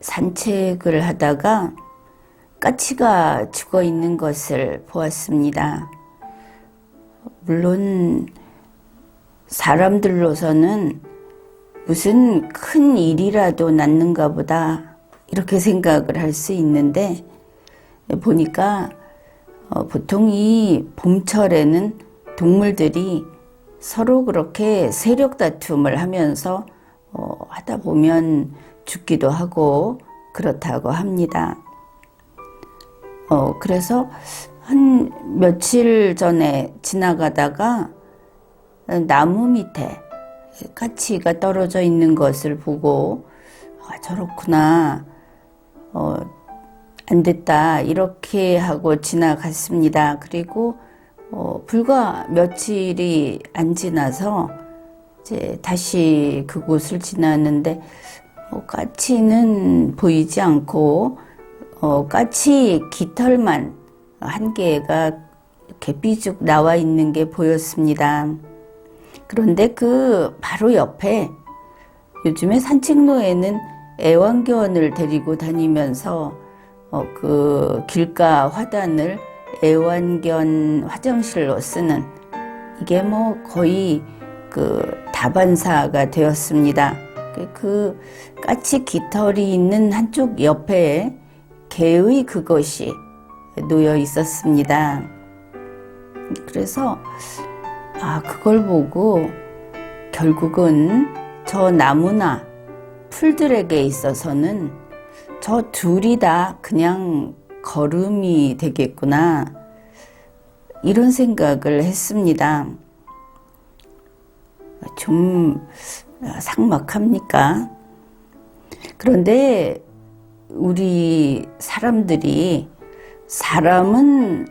산책을 하다가 까치가 죽어 있는 것을 보았습니다. 물론 사람들로서는 무슨 큰 일이라도 났는가 보다 이렇게 생각을 할 수 있는데 보니까 어, 보통 이 봄철에는 동물들이 서로 그렇게 세력 다툼을 하면서 어, 하다 보면 죽기도 하고 그렇다고 합니다. 어, 그래서 한 며칠 전에 지나가다가 나무 밑에 까치가 떨어져 있는 것을 보고 아, 저렇구나. 어, 안 됐다. 이렇게 하고 지나갔습니다. 그리고 어, 불과 며칠이 안 지나서 이제 다시 그곳을 지났는데 어, 까치는 보이지 않고 어, 까치 깃털만 한 개가 이렇게 삐죽 나와 있는 게 보였습니다. 그런데 그 바로 옆에 요즘에 산책로에는 애완견을 데리고 다니면서 어, 그 길가 화단을 애완견 화장실로 쓰는 이게 뭐 거의 그 다반사가 되었습니다. 그- 그 까치 깃털이 있는 한쪽 옆에 개의 그것이 놓여 있었습니다. 그래서 아, 그걸 보고 결국은 저 나무나 풀들에게 있어서는 저 둘이 다 그냥 걸음이 되겠구나. 이런 생각을 했습니다. 좀 삭막합니까? 그런데 우리 사람들이 사람은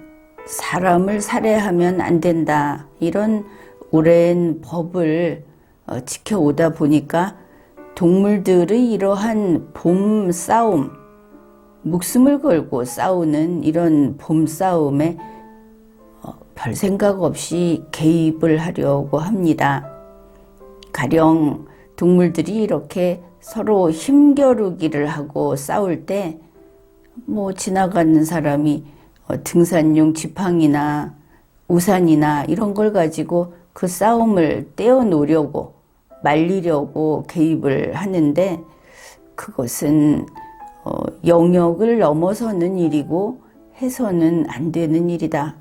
사람을 살해하면 안 된다. 이런 오랜 법을 어, 지켜오다 보니까 동물들의 이러한 봄 싸움, 목숨을 걸고 싸우는 이런 봄 싸움에 어, 별 생각 없이 개입을 하려고 합니다. 가령 동물들이 이렇게 서로 힘겨루기를 하고 싸울 때 뭐 지나가는 사람이 어, 등산용 지팡이나 우산이나 이런 걸 가지고 그 싸움을 떼어놓으려고 말리려고 개입을 하는데 그것은 어, 영역을 넘어서는 일이고 해서는 안 되는 일이다.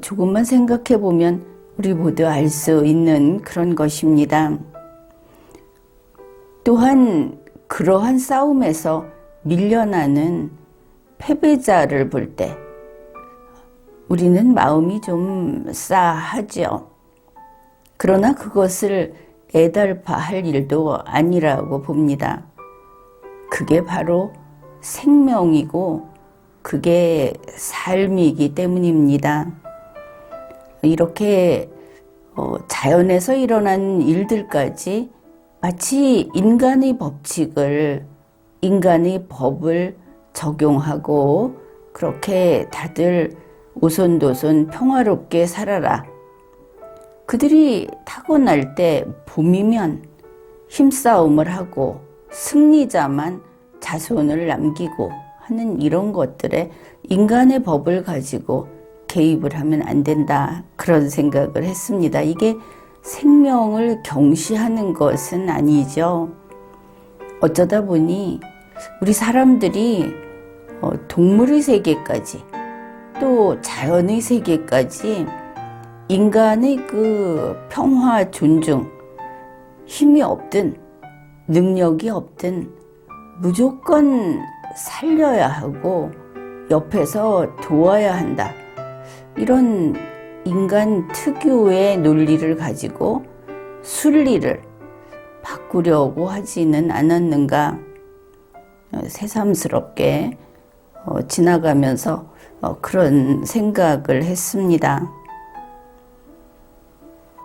조금만 생각해 보면 우리 모두 알 수 있는 그런 것입니다. 또한 그러한 싸움에서 밀려나는 패배자를 볼 때 우리는 마음이 좀 싸하죠. 그러나 그것을 애달파할 일도 아니라고 봅니다. 그게 바로 생명이고 그게 삶이기 때문입니다. 이렇게 어, 자연에서 일어난 일들까지 마치 인간의 법칙을, 인간의 법을 적용하고 그렇게 다들 오손도손 평화롭게 살아라. 그들이 타고날 때 봄이면 힘싸움을 하고 승리자만 자손을 남기고 하는 이런 것들에 인간의 법을 가지고 개입을 하면 안 된다. 그런 생각을 했습니다. 이게 생명을 경시하는 것은 아니죠. 어쩌다 보니 우리 사람들이 어, 동물의 세계까지 또 자연의 세계까지 인간의 그 평화 존중, 힘이 없든 능력이 없든 무조건 살려야 하고 옆에서 도와야 한다. 이런 인간 특유의 논리를 가지고 순리를 바꾸려고 하지는 않았는가 어, 새삼스럽게 어, 지나가면서 어, 그런 생각을 했습니다.